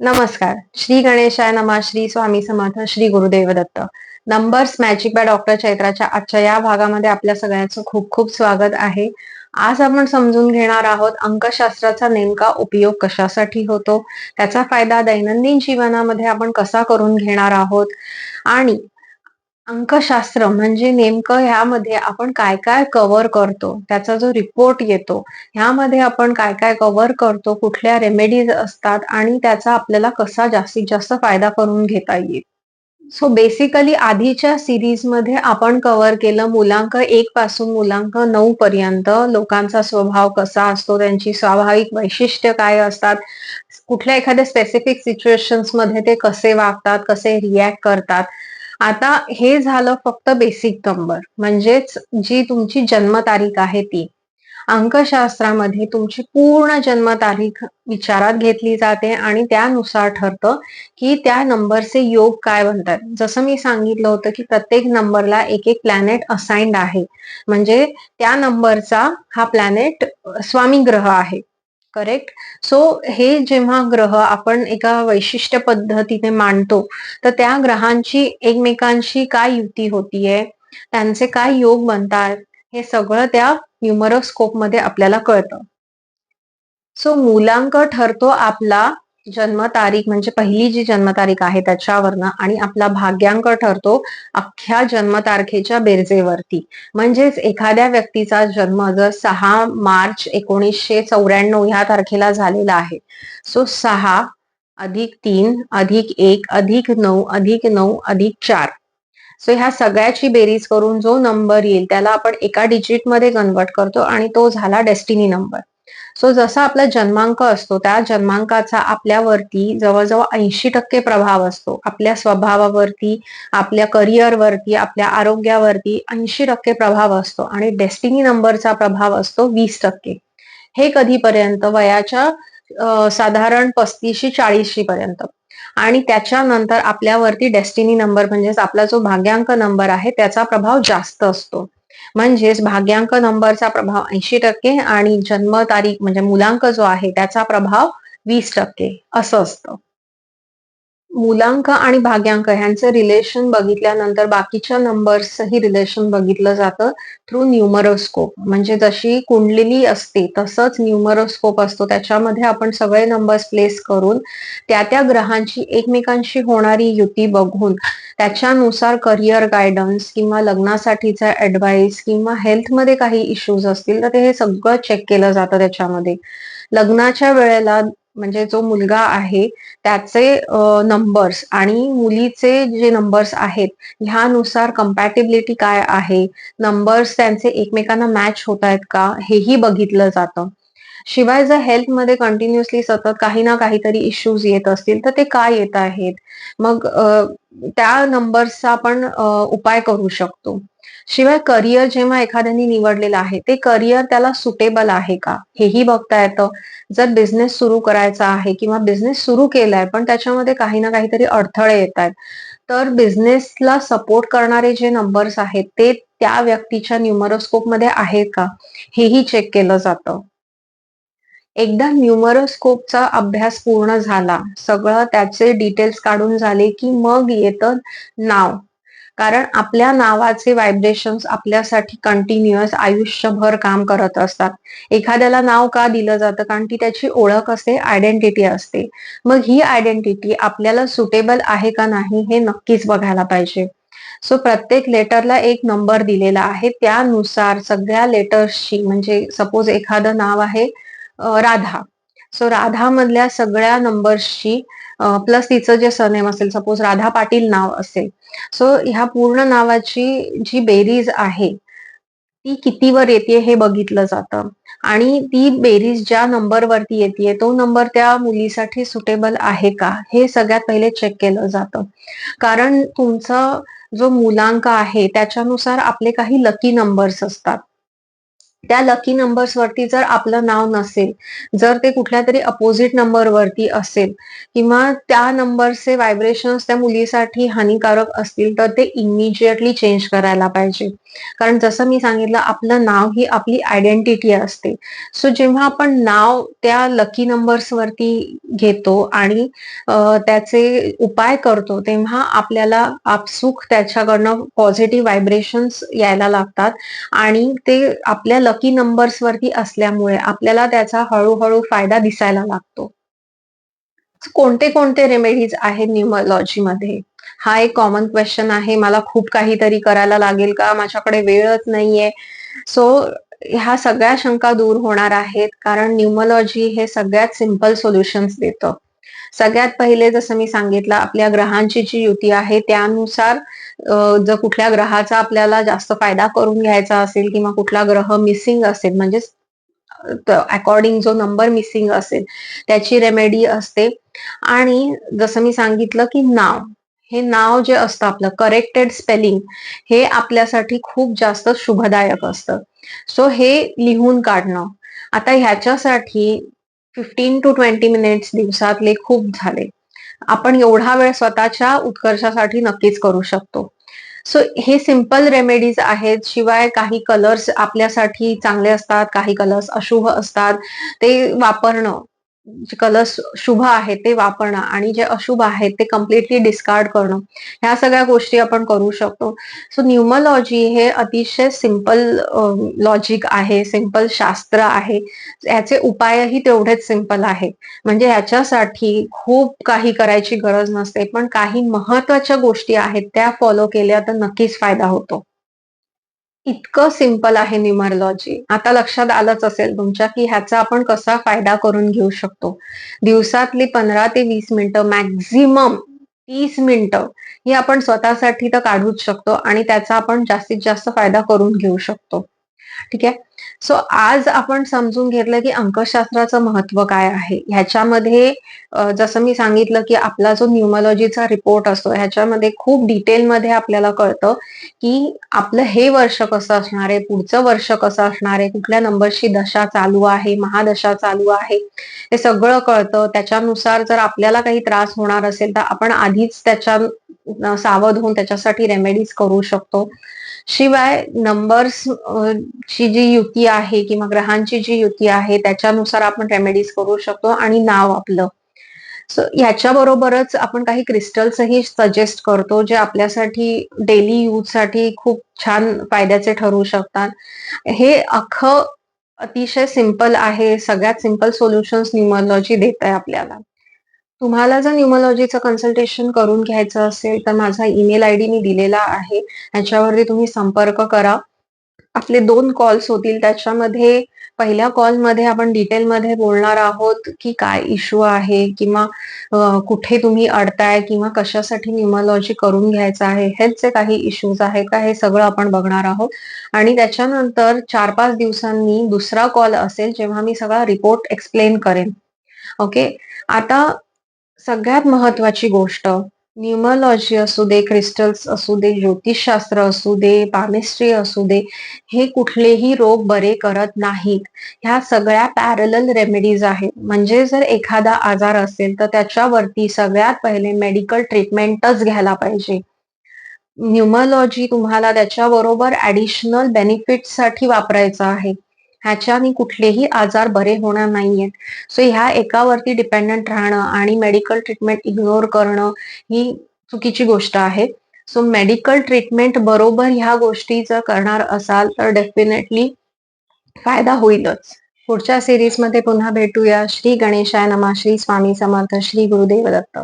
नमस्कार. श्री गणेशाय नमा Shri Swami Samarth Shri Gurudev Datta numbers magic by doctor चैत्राच्या आजच्या या भागामध्ये आपल्या सगळ्यांचं खूप खूप स्वागत आहे. आज आपण समजून घेणार आहोत अंकशास्त्राचा नेमका उपयोग कशासाठी होतो त्याचा फायदा दैनंदिन जीवनामध्ये आपण कसा करून घेणार आहोत आणि अंकशास्त्र म्हणजे नेमकं ह्यामध्ये आपण काय काय कव्हर करतो त्याचा जो रिपोर्ट येतो ह्यामध्ये आपण काय काय कव्हर करतो कुठल्या रेमेडीज असतात आणि त्याचा आपल्याला कसा जास्तीत जास्त फायदा करून घेता येईल. सो बेसिकली आधीच्या सिरीजमध्ये आपण कव्हर केलं मुलांक एक पासून मुलांक नऊ पर्यंत लोकांचा स्वभाव कसा असतो त्यांची स्वाभाविक वैशिष्ट्य काय असतात कुठल्या एखाद्या स्पेसिफिक सिच्युएशन्समध्ये ते कसे वागतात कसे रिॲक्ट करतात आता हे झालं फक्त बेसिक नंबर म्हणजेच जी तुमची जन्मतारीख आहे ती. अंकशास्त्रामध्ये तुमची पूर्ण जन्मतारीख विचारात घेतली जाते आणि त्यानुसार ठरतं की त्या नंबरचे योग काय बनतात. जसं मी सांगितलं होतं की प्रत्येक नंबरला एक एक प्लॅनेट असाइंड आहे. म्हणजे त्या नंबरचा हा प्लॅनेट स्वामी ग्रह आहे. करेक्ट सो हे जेव्हा ग्रह आपण एका वैशिष्ट्य पद्धतीने मांडतो तर त्या ग्रहांची एकमेकांशी काय युती होतीये त्यांचे काय योग बनतात हे सगळं त्या न्युमरोस्कोपमध्ये आपल्याला कळतं. सो मूलांक ठरतो आपला जन्मतारीख म्हणजे पहिली जी जन्मतारीख आहे त्याच्यावरनं आणि आपला भाग्यांक ठरतो अख्ख्या जन्मतारखेच्या बेरजेवरती. म्हणजेच एखाद्या व्यक्तीचा जन्म जर सहा मार्च एकोणीसशे चौऱ्याण्णव ह्या तारखेला झालेला आहे सो सहा अधिक तीन अधिक एक अधिक नऊ अधिक नऊ अधिक चार. सो ह्या सगळ्याची बेरीज करून जो नंबर येईल त्याला आपण एका डिजिटमध्ये कन्वर्ट करतो आणि तो झाला डेस्टिनी नंबर सो जसा आपला जन्मांक असतो त्या जन्मांकाचा आपल्यावरती जवळजवळ ऐंशी टक्के प्रभाव असतो. आपल्या स्वभावावरती आपल्या करिअरवरती आपल्या आरोग्यावरती ऐंशी टक्के प्रभाव असतो आणि डेस्टिनी नंबरचा प्रभाव असतो वीस टक्के. हे कधीपर्यंत? वयाच्या साधारण पस्तीसशी चाळीसशी पर्यंत. आणि त्याच्यानंतर आपल्यावरती डेस्टिनी नंबर म्हणजेच आपला जो भाग्यांक नंबर आहे त्याचा प्रभाव जास्त असतो. म्हणजेच भाग्यांक नंबरचा प्रभाव ऐंशी टक्के आणि जन्म तारीख म्हणजे मुलांक जो आहे त्याचा प्रभाव वीस टक्के असं असतं. मुलांक आणि भाग्यांक ह्यांचं रिलेशन बघितल्यानंतर बाकीच्या नंबर्सही रिलेशन बघितलं जातं थ्रू न्यूमरोस्कोप म्हणजे जशी कुंडलेली असते तसंच न्यूमरोस्कोप असतो. त्याच्यामध्ये आपण सगळे नंबर्स प्लेस करून त्या त्या ग्रहांची एकमेकांशी होणारी युती बघून त्याच्यानुसार करिअर गायडन्स किंवा लग्नासाठीचा ऍडवाइस किंवा हेल्थमध्ये काही इश्यूज असतील तर ते हे सगळं चेक केलं जातं त्याच्यामध्ये. लग्नाच्या वेळेला म्हणजे जो मुलगा आहे त्याचे नंबर्स आणि मुलीचे जे नंबर्स आहेत ह्यानुसार कम्पॅटेबिलिटी काय आहे? नंबर्स त्यांचे एकमेकांना मॅच होत आहेत का? हेही बघितलं जातं. शिवाय जर हेल्थमध्ये कंटिन्युअसली सतत काही ना काहीतरी इश्यूज येत असतील तर ते काय येत आहेत? मग त्या नंबर्सचा आपण उपाय करू शकतो. शिवाय करिअर जेव्हा एखाद्याने निवडलेलं आहे ते करिअर त्याला सुटेबल आहे का? हेही बघता येतं. जर बिझनेस सुरू करायचा आहे किंवा बिझनेस सुरू केलाय पण त्याच्यामध्ये काही ना काहीतरी अडथळे येत आहेत तर बिझनेसला सपोर्ट करणारे जे नंबर्स आहेत ते त्या व्यक्तीच्या न्युमरोस्कोपमध्ये आहेत का? हेही चेक केलं जातं. एकदा न्यूमरोस्कोपचा अभ्यास पूर्ण झाला सगळं त्याचे डिटेल्स काढून झाले की मग येतं नाव. कारण आपल्या नावाचे व्हायब्रेशन्स आपल्यासाठी कंटिन्युअस आयुष्यभर काम करत असतात. एखाद्याला नाव का दिलं जातं? कारण ती त्याची ओळख असते आयडेंटिटी असते. मग ही आयडेंटिटी आपल्याला सुटेबल आहे का नाही हे नक्कीच बघायला पाहिजे. सो प्रत्येक लेटरला एक नंबर दिलेला आहे. त्यानुसार सगळ्या लेटर्सची म्हणजे सपोज एखादं नाव आहे राधा. सो राधा मधल्या सगळ्या नंबर्सची प्लस तिचं जे सरनेम असेल सपोज राधा पाटील नाव असेल. सो ह्या पूर्ण नावाची जी बेरीज आहे ती कितीवर येते हे बघितलं जातं. आणि ती बेरीज ज्या नंबरवरती येते तो नंबर त्या मुलीसाठी सुटेबल आहे का? हे सगळ्यात पहिले चेक केलं जातं. कारण तुमचा जो मुलांक आहे त्याच्यानुसार आपले काही लकी नंबर्स असतात. त्या लकी नंबर्स वरती जर आपलं नाव नसेल जर ते कुठल्या तरी अपोजिट नंबरवरती असेल किंवा त्या नंबरचे व्हायब्रेशन्स त्या मुलीसाठी हानिकारक असतील तर ते इमिजिएटली चेंज करायला पाहिजे. कारण जसं मी सांगितलं आपलं नाव ही आपली आयडेंटिटी असते. सो जेव्हा आपण नाव त्या लकी नंबर्स वरती घेतो आणि त्याचे उपाय करतो तेव्हा आपल्याला आपसुख त्याच्याकडनं पॉझिटिव्ह व्हायब्रेशन्स यायला लागतात आणि ते आपल्या लकी नंबर्स वरती असल्यामुळे आपल्याला त्याचा हळूहळू फायदा दिसायला लागतो. कोणते कोणते रेमेडीज आहेत न्यूमॉलॉजी मध्ये? हा एक कॉमन क्वेश्चन आहे. मला खूप काहीतरी करायला लागेल का? माझ्याकडे वेळच नाहीये. सो ह्या सगळ्या शंका दूर होणार आहेत. कारण न्यूमॉलॉजी हे सगळ्यात सिंपल सोल्युशन्स देतं. सगळ्यात पहिले जसं मी सांगितलं आपल्या ग्रहांची जी युती आहे त्यानुसार जर कुठल्या ग्रहाचा आपल्याला जास्त फायदा करून घ्यायचा असेल किंवा कुठला ग्रह मिसिंग असेल म्हणजे अकॉर्डिंग जो नंबर मिसिंग असेल त्याची रेमेडी असते. आणि जसं मी सांगितलं की नाव हे नाव जे असतं आपलं करेक्टेड स्पेलिंग हे आपल्यासाठी खूप जास्त शुभदायक असतं. सो हे लिहून काढणं. आता ह्याच्यासाठी फिफ्टीन टू ट्वेंटी मिनिट्स दिवसातले खूप झाले. आपण एवढा वेळ स्वतःच्या उत्कर्षासाठी नक्कीच करू शकतो. सो हे सिंपल रेमेडीज आहेत शिवाय काही कलर्स आपल्यासाठी चांगले असतात काही कलर्स अशुभ असतात ते वापरणं जे कलर्स शुभ आहेत ते वापरणं आणि जे अशुभ आहेत ते कम्प्लिटली डिस्कार्ड करणं. ह्या सगळ्या गोष्टी आपण करू शकतो. सो न्यूमॉलॉजी हे अतिशय सिंपल लॉजिक आहे सिंपल शास्त्र आहे. याचे उपायही तेवढेच सिंपल आहे म्हणजे ह्याच्यासाठी खूप काही करायची गरज नसते पण काही महत्त्वाच्या गोष्टी आहेत त्या फॉलो केल्या तर नक्कीच फायदा होतो. इतकं सिंपल आहे न्यूमरोलॉजी आता लक्षात आलंच असेल तुमच्या की ह्याचा आपण कसा फायदा करून घेऊ शकतो. दिवसातली पंधरा ते वीस मिनिटं मॅक्झिमम तीस मिनिटं ही आपण स्वतःसाठी तर काढूच शकतो आणि त्याचा आपण जास्तीत जास्त फायदा करून घेऊ शकतो. ठीक आहे? सो आज आपण समजून घेतलं की अंकशास्त्राचं महत्त्व काय आहे. ह्याच्यामध्ये जसं मी सांगितलं की आपला जो न्यूमॉलॉजीचा रिपोर्ट असतो ह्याच्यामध्ये खूप डिटेलमध्ये आपल्याला कळतं की आपलं हे वर्ष कसं असणार आहे पुढचं वर्ष कसं असणार आहे कुठल्या नंबरची दशा चालू आहे महादशा चालू आहे हे सगळं कळतं. त्याच्यानुसार जर आपल्याला काही त्रास होणार असेल तर आपण आधीच त्याच्या सावध होऊन त्याच्यासाठी रेमेडीज करू शकतो. शिवाय नंबर्स ची जी युती आहे किंवा ग्रहांची जी युती आहे त्याच्यानुसार आपण रेमेडीज करू शकतो आणि नाव आपलं. सो ह्याच्या बरोबरच आपण काही क्रिस्टल्सही सजेस्ट करतो जे आपल्यासाठी डेली यूजसाठी खूप छान फायद्याचे ठरू शकतात. हे अख्खं अतिशय सिंपल आहे. सगळ्यात सिंपल सोल्युशन्स न्यूमॉलॉजी देत आहे आपल्याला. तुम्हाला जर न्यूमॉलॉजीचं कन्सल्टेशन करून घ्यायचं असेल तर माझा ईमेल आय डी मी दिलेला आहे. ह्याच्यावरती तुम्ही संपर्क करा. आपले दोन कॉल्स होतील. त्याच्यामध्ये पहिल्या कॉलमध्ये आपण डिटेलमध्ये बोलणार आहोत की काय इश्यू आहे किंवा कुठे तुम्ही अडताय किंवा कशासाठी न्यूमॉलॉजी करून घ्यायचं आहे. हेच जे काही इश्यूज आहेत का हे सगळं आपण बघणार आहोत. आणि त्याच्यानंतर चार पाच दिवसांनी दुसरा कॉल असेल जेव्हा मी सगळा रिपोर्ट एक्सप्लेन करेन. ओके आता सगळ्यात महत्वाची गोष्ट न्युमॉलॉजी असू दे क्रिस्टल्स असू दे ज्योतिषशास्त्र असू दे पामिस्ट्री असू दे हे कुठलेही रोग बरे करत नाहीत. ह्या सगळ्या पॅरल रेमेडीज आहेत. म्हणजे जर एखादा आजार असेल तर त्याच्यावरती सगळ्यात पहिले मेडिकल ट्रीटमेंटच घ्यायला पाहिजे. न्युमॉलॉजी तुम्हाला त्याच्याबरोबर ऍडिशनल बेनिफिटसाठी वापरायचं आहे. ह्याच्याने कुठलेही आजार बरे होणार नाहीयेत. सो ह्या एकावरती डिपेंडंट राहणं आणि मेडिकल ट्रीटमेंट इग्नोर करणं ही चुकीची गोष्ट आहे. सो मेडिकल ट्रीटमेंट बरोबर ह्या गोष्टी जर करणार असाल तर डेफिनेटली फायदा होईलच. पुढच्या सिरीजमध्ये पुन्हा भेटूया. श्री गणेशाय नमा. श्री स्वामी समर्थ. श्री गुरुदेव दत्त.